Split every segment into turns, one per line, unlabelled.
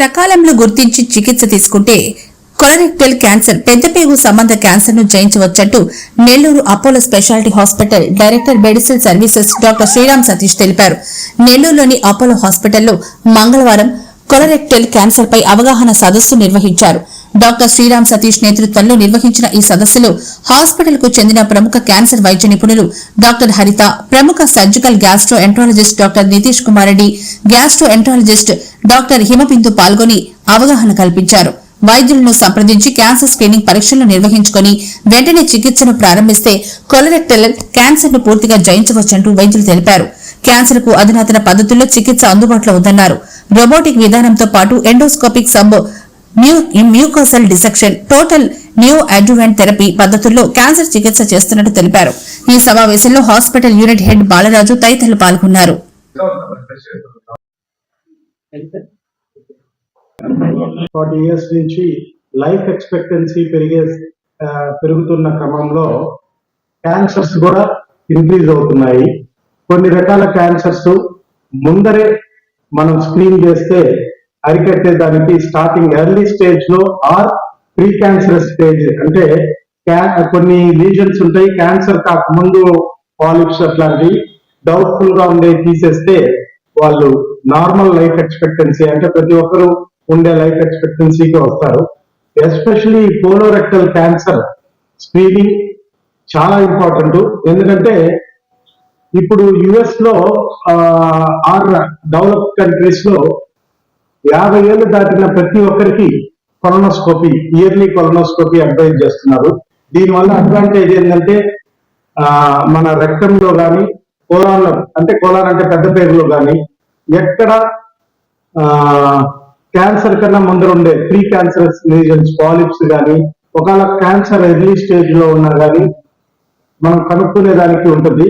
సకాలంలో గుర్తించి చికిత్స తీసుకుంటే కొలరెక్టల్ క్యాన్సర్ పెద్దపేగు సంబంధ క్యాన్సర్ను జయించవచ్చంటూ Nellore Apollo speciality hospital director medicine services doctor Sriram Satish తెలిపారు. నెల్లూరులోని అపోలో హాస్పిటల్లో మంగళవారం కొలరెక్టల్ క్యాన్సర్ పై అవగాహన సదస్సు నిర్వహించారు. డాక్టర్ శ్రీరామ్ సతీష్ నేతృత్వంలో నిర్వహించిన ఈ సదస్సులో హాస్పిటల్కు చెందిన ప్రముఖ క్యాన్సర్ వైద్య నిపుణులు డాక్టర్ హరిత ప్రముఖ surgical gastroenterologist doctor Nitish Kumar Reddy gastroenterologist doctor Himabindu పాల్గొని అవగాహన కల్పించారు. వైద్యులను సంప్రదించి క్యాన్సర్ స్క్రీనింగ్ పరీక్షలు నిర్వహించుకొని వెంటనే చికిత్సను ప్రారంభిస్తే కొలరెక్టల్ క్యాన్సర్ను పూర్తిగా జయించవచ్చంటూ వైద్యులు తెలిపారు. క్యాన్సర్కు అధునాతన పద్ధతుల్లో చికిత్స అందుబాటులో ఉందన్నారు. రోబోటిక్ విధానంతో పాటు endoscopic sub new mucosal dissection total neoadjuvant therapy పద్ధతుల్లో క్యాన్సర్ చికిత్స చేస్తున్నట్టు తెలిపారు. ఈ సమావేశంలో హాస్పిటల్ యూనిట్ హెడ్ బాలరాజు తదితరులు పాల్గొన్నారు.
ఫార్టీ ఇయర్స్ నుంచి లైఫ్ ఎక్స్పెక్టెన్సీ పెరిగే పెరుగుతున్న క్రమంలో క్యాన్సర్స్ కూడా ఇంక్రీజ్ అవుతున్నాయి. కొన్ని రకాల క్యాన్సర్స్ ముందరే మనం స్క్రీన్ చేస్తే అరికట్టే దానికి స్టార్టింగ్ ఎర్లీ స్టేజ్లో ఆర్ ప్రీ క్యాన్సర్ స్టేజ్ అంటే కొన్ని లీజన్స్ ఉంటాయి క్యాన్సర్ కాకముందు పాలిప్స్ అట్లాంటివి డౌట్ఫుల్గా ఉండే తీసేస్తే వాళ్ళు నార్మల్ లైఫ్ ఎక్స్పెక్టెన్సీ అంటే ప్రతి ఒక్కరు ఉండే లైఫ్ ఎక్స్పెక్టెన్సీకి వస్తారు. ఎస్పెషలీ పోలోరెక్టల్ క్యాన్సర్ స్క్రీనింగ్ చాలా ఇంపార్టెంట్ ఎందుకంటే ఇప్పుడు యుఎస్లో ఆర్ డెవలప్ కంట్రీస్లో యాభై ఏళ్ళు దాటిన ప్రతి ఒక్కరికి కొలనోస్కోపీ ఇయర్లీ కొలనోస్కోపీ అడ్వైజ్ చేస్తున్నారు. దీనివల్ల అడ్వాంటేజ్ ఏంటంటే ఆ, మన రక్తంలో కానీ కోలాన్ అంటే కోలాన్ అంటే పెద్ద పేరులో కానీ ఎక్కడ క్యాన్సర్ కన్నా ముందర ఉండే ప్రీ క్యాన్సర్ లీజన్స్ పాలిప్స్ కానీ ఒకవేళ క్యాన్సర్ ఎర్లీ స్టేజ్లో ఉన్నా కానీ మనం కనుక్కునే దానికి ఉంటుంది.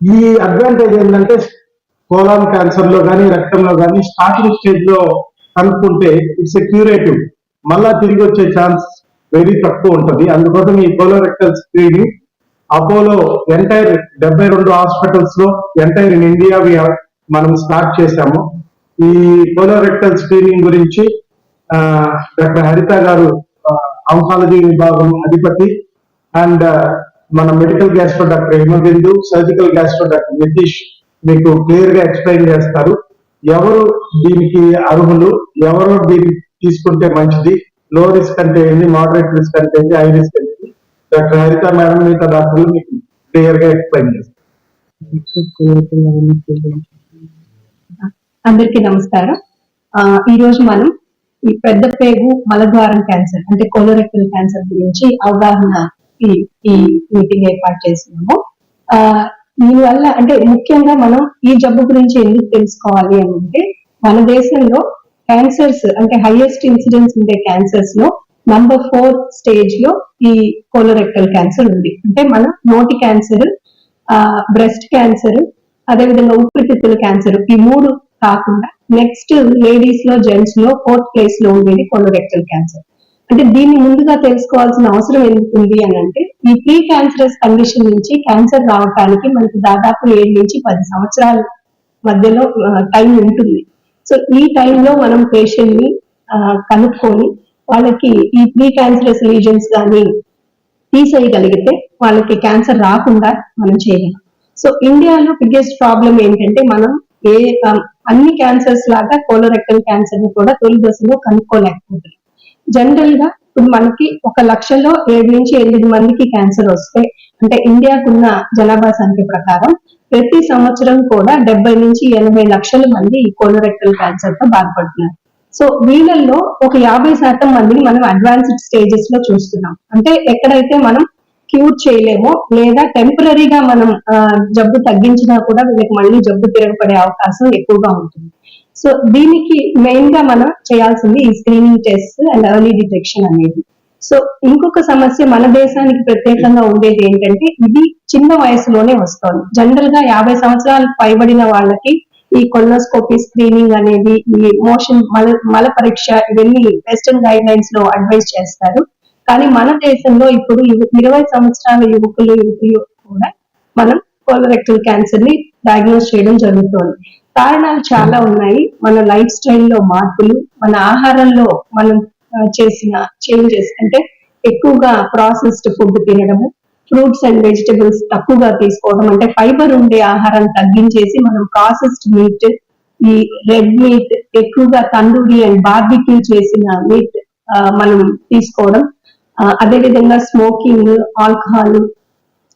ఈ అడ్వాంటేజ్ ఏంటంటే కోలాన్ క్యాన్సర్లో కానీ రక్తంలో కానీ స్టార్టింగ్ స్టేజ్లో కనుక్కుంటే ఇట్స్ క్యూరేటివ్ మళ్ళా తిరిగి వచ్చే ఛాన్స్ వెరీ తక్కువ ఉంటుంది. అందుకోసం ఈ కోలోరెక్టల్ స్క్రీనింగ్ అపోలో ఎంటైర్ డెబ్బై రెండు హాస్పిటల్స్లో ఎంటైర్ ఇన్ ఇండియా మనం స్టార్ట్ చేశాము. ఈ కోలోరెక్టల్ స్క్రీనింగ్ గురించి డాక్టర్ హరిత గారు ఆంకాలజీ విభాగం అధిపతి అండ్ మన medical gastro doctor Himabindu surgical gastro doctor Nitish మీకు క్లియర్గా ఎక్స్ప్లెయిన్ చేస్తారు. ఎవరు దీనికి అర్హులు ఎవరు దీన్ని తీసుకుంటే మంచిది లో రిస్క్ అంటే ఏంటి మోడరేట్ రిస్క్ అంటే ఏంటి హై రిస్క్ అంటే డాక్టర్ హరిత మేడం మిగతా డాక్టర్లు మీకు క్లియర్గా ఎక్స్ప్లెయిన్ చేస్తారు.
అందరికీ నమస్కారం. ఈ రోజు మనం ఈ పెద్ద పేగు మలద్వారం క్యాన్సర్ అంటే కోలోరెక్టల్ క్యాన్సర్ గురించి అవగాహన ఈ మీటింగ్ ఏర్పాటు చేసినాము దీనివల్ల అంటే ముఖ్యంగా మనం ఈ జబ్బు గురించి ఎందుకు తెలుసుకోవాలి అని అంటే మన దేశంలో క్యాన్సర్స్ అంటే హైయెస్ట్ ఇన్సిడెన్స్ ఉండే క్యాన్సర్స్లో నంబర్ ఫోర్ స్టేజ్లో ఈ కోలోరెక్టల్ క్యాన్సర్ ఉంది. అంటే మన నోటి క్యాన్సర్ బ్రెస్ట్ క్యాన్సర్ అదేవిధంగా ఊపిరితిత్తుల క్యాన్సర్ ఈ మూడు కాకుండా నెక్స్ట్ లేడీస్లో జెంట్స్లో ఫోర్త్ ప్లేస్లో ఉండేది కొలోరెక్టల్ క్యాన్సర్ అంటే దీన్ని ముందుగా తెలుసుకోవాల్సిన అవసరం ఎందుకు ఉంది అని అంటే ఈ ప్రీ క్యాన్సరస్ కండిషన్ నుంచి క్యాన్సర్ రావడానికి మనకి దాదాపు ఏడు నుంచి పది సంవత్సరాల మధ్యలో టైం ఉంటుంది. సో ఈ టైంలో మనం పేషెంట్ని కనుక్కొని వాళ్ళకి ఈ ప్రీ క్యాన్సరస్ లీజన్స్ కానీ తీసేయగలిగితే వాళ్ళకి క్యాన్సర్ రాకుండా మనం చేయగలం. సో ఇండియాలో బిగ్గెస్ట్ ప్రాబ్లం ఏంటంటే మనం ఏ అన్ని క్యాన్సర్స్ లాగా కోలోరెక్టల్ క్యాన్సర్ని కూడా తొలి దశలో కనుక్కోలేకపోతున్నాం. జనరల్గా ఇప్పుడు మనకి ఒక లక్షలో ఏడు నుంచి ఎనిమిది మందికి క్యాన్సర్ వస్తే అంటే ఇండియాకున్న జనాభా సంఖ్య ప్రకారం ప్రతి సంవత్సరం కూడా డెబ్బై నుంచి ఎనభై లక్షల మంది ఈ కోలోరెక్టల్ క్యాన్సర్తో బాధపడుతున్నారు. సో వీళ్ళల్లో ఒక యాభై శాతం మందిని మనం అడ్వాన్స్డ్ స్టేజెస్లో చూస్తున్నాం. అంటే ఎక్కడైతే మనం క్యూర్ చేయలేమో లేదా టెంపరీగా మనం జబ్బు తగ్గించినా కూడా వీళ్ళకి మళ్ళీ జబ్బు తిరగబడే అవకాశం ఎక్కువగా ఉంటుంది. సో దీనికి మెయిన్గా మనం చేయాల్సింది ఈ screening test and early detection అనేది. సో ఇంకొక సమస్య మన దేశానికి ప్రత్యేకంగా ఉండేది ఏంటంటే ఇది చిన్న వయసులోనే వస్తుంది. జనరల్గా యాభై సంవత్సరాలు పైబడిన వాళ్ళకి ఈ కొల్నోస్కోపీ స్క్రీనింగ్ అనేది ఈ మోషన్ మల మల పరీక్ష ఇవన్నీ వెస్టర్న్ గైడ్ లైన్స్లో అడ్వైజ్ చేస్తారు. కానీ మన దేశంలో ఇప్పుడు ఇరవై సంవత్సరాల యువకులు యువకులు కూడా మనం కోలరెక్టల్ క్యాన్సర్ని డయాగ్నోస్ చేయడం జరుగుతోంది. కారణాలు చాలా ఉన్నాయి. మన లైఫ్ స్టైల్లో మార్పులు మన ఆహారంలో మనం చేసిన చేంజెస్ అంటే ఎక్కువగా ప్రాసెస్డ్ ఫుడ్ తినడము ఫ్రూట్స్ అండ్ వెజిటబుల్స్ తక్కువగా తీసుకోవడం. అంటే ఫైబర్ ఉండే ఆహారం తగ్గించేసి మనం ప్రాసెస్డ్ మీట్ ఈ రెడ్ మీట్ ఎక్కువగా తందూరి అండ్ బార్బిక్యూ చేసిన మీట్ మనం తీసుకోవడం. అదేవిధంగా smoking alcohol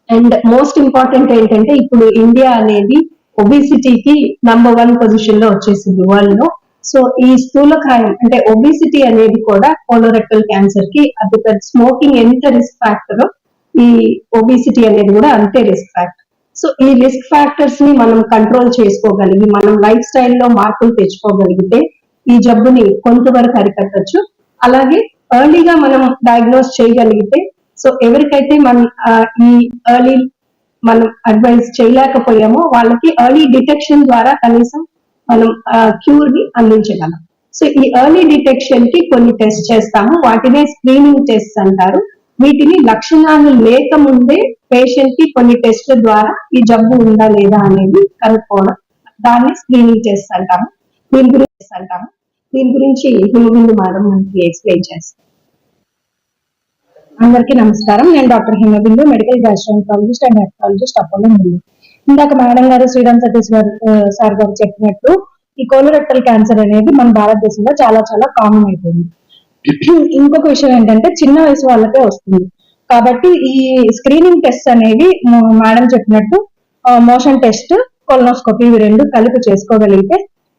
and most important ఏంటంటే ఇప్పుడు ఇండియా అనేది ఒబిసిటీకి నంబర్ వన్ పొజిషన్లో వచ్చేసింది వరల్డ్లో సో ఈ స్థూలకాయం అంటే ఒబిసిటీ అనేది కూడా కోలోరెక్టల్ క్యాన్సర్కి అతిపెద్ద స్మోకింగ్ ఎంత రిస్క్ ఫ్యాక్టర్ ఈ ఒబిసిటీ అనేది కూడా అంతే రిస్క్ ఫ్యాక్టర్ సో ఈ రిస్క్ ఫ్యాక్టర్స్ని మనం కంట్రోల్ చేసుకోగలిగి మనం లైఫ్ స్టైల్లో మార్పులు తెచ్చుకోగలిగితే ఈ జబ్బుని కొంతవరకు అరికట్టచ్చు. అలాగే ఎర్లీగా మనం డయాగ్నోస్ చేయగలిగితే సో ఎవరికైతే మనం ఈ ఎర్లీ మనం అడ్వైస్ చేయలేకపోయామో వాళ్ళకి ఎర్లీ డిటెక్షన్ ద్వారా కనీసం మనం క్యూర్ని అందించగలం. సో ఈ ఎర్లీ డిటెక్షన్కి కొన్ని టెస్ట్ చేస్తాము. వాటినే స్క్రీనింగ్ టెస్ట్ అంటారు. వీటిని లక్షణాలు లేకముందే పేషెంట్కి కొన్ని టెస్ట్ల ద్వారా ఈ జబ్బు ఉందా లేదా అనేది కనుక్కోవడం. దాన్ని స్క్రీనింగ్ టెస్ట్ అంటాము. దీని గురించి అంటాము దీని గురించి హిమబిందు మేడం మనకి ఎక్స్ప్లెయిన్ చేస్తాం. అందరికీ నమస్కారం. నేను doctor Himabindu medical gastroenterologist and hepatologist Apollo ముందు. ఇందాక మేడం గారు శ్రీరామ్ సతీష్ గారు సార్ గారు చెప్పినట్టు ఈ కోలోరెక్టల్ క్యాన్సర్ అనేది మన భారతదేశంలో చాలా చాలా కామన్ అయిపోయింది. ఇంకొక విషయం ఏంటంటే చిన్న వయసు వాళ్ళకే వస్తుంది. కాబట్టి ఈ స్క్రీనింగ్ టెస్ట్ అనేవి మేడం చెప్పినట్టు మోషన్ టెస్ట్ కొలనోస్కోపీ ఇవి రెండు కలిపి చేసుకోగలిగితే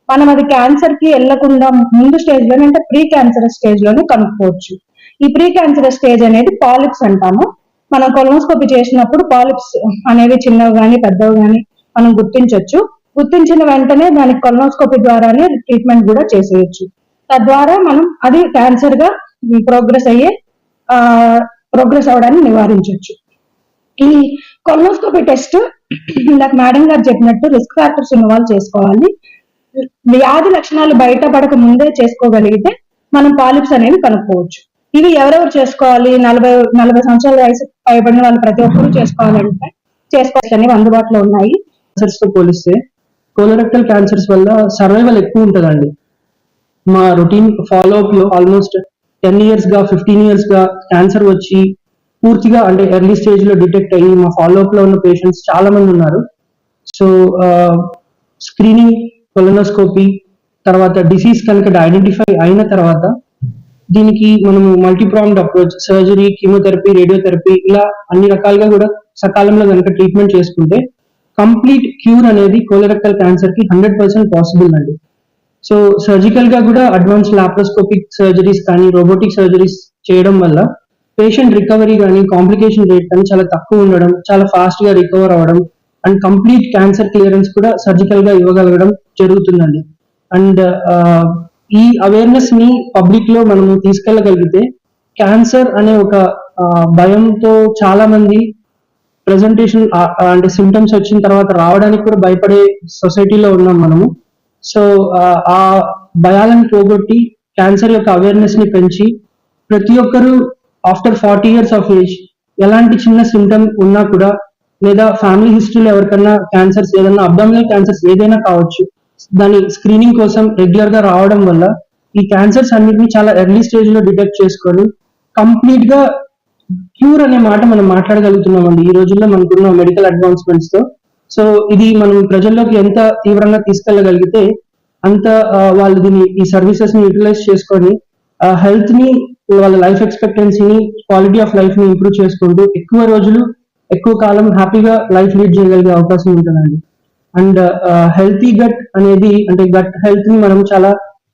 మనం అది క్యాన్సర్కి వెళ్ళకుండా ముందు స్టేజ్లోనే అంటే ప్రీ క్యాన్సర్ స్టేజ్లోనే కనుక్కోవచ్చు. ఈ ప్రీ క్యాన్సర్ స్టేజ్ అనేది పాలిప్స్ అంటాము. మనం కొలనోస్కోపీ చేసినప్పుడు పాలిప్స్ అనేవి చిన్నవి కానీ పెద్దవి కానీ మనం గుర్తించవచ్చు గుర్తించిన వెంటనే దానికి కొలనోస్కోపీ ద్వారానే ట్రీట్మెంట్ కూడా చేసేయచ్చు. తద్వారా మనం అది క్యాన్సర్గా ప్రోగ్రెస్ అయ్యే ప్రోగ్రెస్ అవడాన్ని నివారించవచ్చు ఈ కొలనోస్కోపీ టెస్ట్ ఇందాక మేడం గారు చెప్పినట్టు రిస్క్ ఫ్యాక్టర్స్ ఉన్న వాళ్ళు చేసుకోవాలి. వ్యాధి లక్షణాలు బయటపడక ముందే చేసుకోగలిగితే మనం పాలిప్స్ అనేవి కనుక్కోవచ్చు. ఇవి ఎవరెవరు చేసుకోవాలి? నలభై నలభై సంవత్సరాల వయసు పైబడిన వాళ్ళు ప్రతి ఒక్కరూ చేసుకోవాలంటే చేసుకోవచ్చు అనేవి అందుబాటులో ఉన్నాయి.
క్యాన్సర్స్తో పోలిస్తే కోలరెక్టల్ క్యాన్సర్స్ వల్ల సర్వైవల్ ఎక్కువ ఉంటుందండి. మా రొటీన్ ఫాలో అప్లో ఆల్మోస్ట్ టెన్ ఇయర్స్గా ఫిఫ్టీన్ ఇయర్స్గా క్యాన్సర్ వచ్చి పూర్తిగా అంటే ఎర్లీ స్టేజ్లో డిటెక్ట్ అయ్యి మా ఫాలో అప్లో ఉన్న పేషెంట్స్ చాలా మంది ఉన్నారు. సో స్క్రీనింగ్ కొలనోస్కోపీ తర్వాత డిసీజ్ కనుక ఐడెంటిఫై అయిన తర్వాత దీనికి మనము multipronged approach surgery chemotherapy radiotherapy ఇలా అన్ని రకాలుగా కూడా సకాలంలో కనుక ట్రీట్మెంట్ చేసుకుంటే కంప్లీట్ క్యూర్ అనేది కోలరెక్టల్ క్యాన్సర్కి హండ్రెడ్ పర్సెంట్ పాసిబుల్ అండి. సో సర్జికల్గా కూడా అడ్వాన్స్ లాప్రోస్కోపిక్ సర్జరీస్ కానీ రోబోటిక్ సర్జరీస్ చేయడం వల్ల పేషెంట్ రికవరీ కానీ కాంప్లికేషన్ రేట్ కానీ చాలా తక్కువ ఉండడం చాలా ఫాస్ట్గా రికవర్ అవ్వడం అండ్ కంప్లీట్ క్యాన్సర్ క్లియరెన్స్ కూడా సర్జికల్గా ఇవ్వగలగడం జరుగుతుందండి. అండ్ ఈ అవేర్నెస్ని పబ్లిక్లో మనము తీసుకెళ్ళగలిగితే క్యాన్సర్ అనే ఒక భయంతో చాలా మంది ప్రెజెంటేషన్ అంటే సిమ్టమ్స్ వచ్చిన తర్వాత రావడానికి కూడా భయపడే సొసైటీలో ఉన్నాం మనము. సో ఆ భయాలను పోగొట్టి క్యాన్సర్ యొక్క అవేర్నెస్ని పెంచి ప్రతి ఒక్కరూ after forty years of age ఎలాంటి చిన్న సిమ్టమ్ ఉన్నా కూడా లేదా ఫ్యామిలీ హిస్టరీలో ఎవరికన్నా క్యాన్సర్స్ ఏదైనా అబ్డామినల్ క్యాన్సర్స్ ఏదైనా కావచ్చు దాని స్క్రీనింగ్ కోసం రెగ్యులర్గా రావడం వల్ల ఈ క్యాన్సర్స్ అన్నిటిని చాలా ఎర్లీ స్టేజ్లో డిటెక్ట్ చేసుకొని కంప్లీట్గా క్యూర్ అనే మాట మనం మాట్లాడగలుగుతున్నాం అండి ఈ రోజుల్లో మనకున్న మెడికల్ అడ్వాన్స్మెంట్స్తో. సో ఇది మనం ప్రజల్లోకి ఎంత తీవ్రంగా తీసుకెళ్ళగలిగితే అంత వాళ్ళు దీన్ని ఈ సర్వీసెస్ని యూటిలైజ్ చేసుకొని హెల్త్ని వాళ్ళ లైఫ్ ఎక్స్పెక్టెన్సీని క్వాలిటీ ఆఫ్ లైఫ్ని ఇంప్రూవ్ చేసుకుంటూ ఎక్కువ రోజులు ఎక్కువ కాలం హ్యాపీగా లైఫ్ లీడ్ చేయగలిగే అవకాశం ఉంటుందండి. అండ్ హెల్తీ గట్ అనేది అంటే గట్ హెల్త్ని మనం చాలా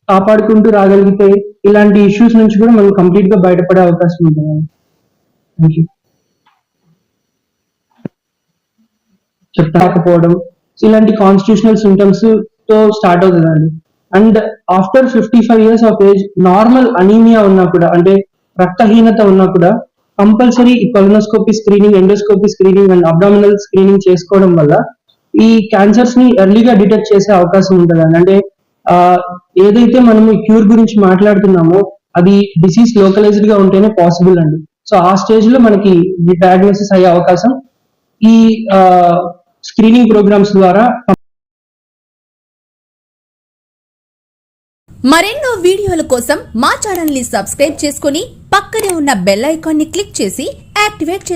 కాపాడుకుంటూ రాగలిగితే ఇలాంటి ఇష్యూస్ నుంచి కూడా మనం కంప్లీట్గా బయటపడే అవకాశం ఉంటుంది. థ్యాంక్ యూ చెప్పకపోవడం ఇలాంటి కాన్స్టిట్యూషనల్ సిమ్టమ్స్తో స్టార్ట్ అవుతుందండి. And after fifty five years of age normal anaemia ఉన్నా కూడా అంటే రక్తహీనత ఉన్నా కూడా కంపల్సరీ ఈ colonoscopy screening endoscopy screening and abdominal screening చేసుకోవడం వల్ల ఈ క్యాన్సర్స్ని ఎర్లీగా డిటెక్ట్ చేసే అవకాశం ఉంటుందండి అంటే ఆ, ఏదైతే మనం క్యూర్ గురించి మాట్లాడుతున్నామో అది డిసీజ్ లోకలైజ్డ్గా ఉంటేనే పాసిబుల్ అండి. సో ఆ స్టేజ్లో మనకి డయాగ్నోసిస్ అయ్యే అవకాశం. ఈ స్క్రీనింగ్ ప్రోగ్రామ్స్ ద్వారా
మరెన్నో వీడియోల కోసం మా ఛానల్ని సబ్స్క్రైబ్ చేసుకుని పక్కనే ఉన్న బెల్ ఐకాన్ని క్లిక్ చేసి యాక్టివేట్